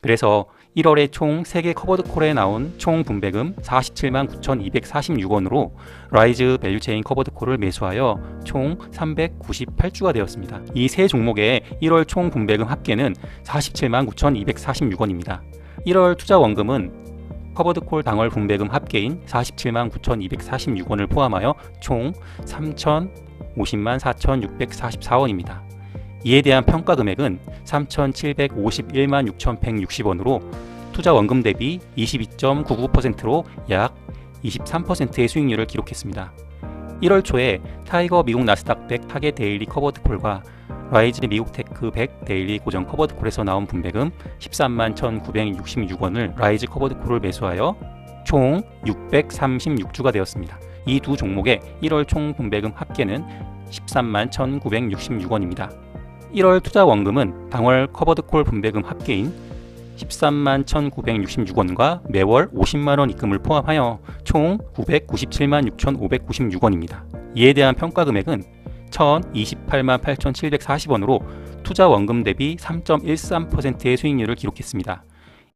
그래서 1월에 총 3개 커버드 콜에 나온 총 분배금 47만 9,246원으로 라이즈 밸류체인 커버드 콜을 매수하여 총 398주가 되었습니다. 이 세 종목의 1월 총 분배금 합계는 47만 9,246원입니다. 1월 투자 원금은 커버드 콜 당월 분배금 합계인 47만 9,246원을 포함하여 총 3,050만 4,644원입니다. 이에 대한 평가 금액은 3,751만 6,160원으로 투자 원금 대비 22.99%로 약 23%의 수익률을 기록했습니다. 1월 초에 타이거 미국 나스닥 100 타겟 데일리 커버드 콜과 라이즈 미국 테크 100 데일리 고정 커버드 콜에서 나온 분배금 13만 1,966원을 라이즈 커버드 콜을 매수하여 총 636주가 되었습니다. 이 두 종목의 1월 총 분배금 합계는 13만 1,966원입니다. 1월 투자 원금은 당월 커버드 콜 분배금 합계인 13만 1,966원과 매월 50만 원 입금을 포함하여 총 997만 6,596원입니다. 이에 대한 평가 금액은 1,028만 8,740원으로 투자 원금 대비 3.13%의 수익률을 기록했습니다.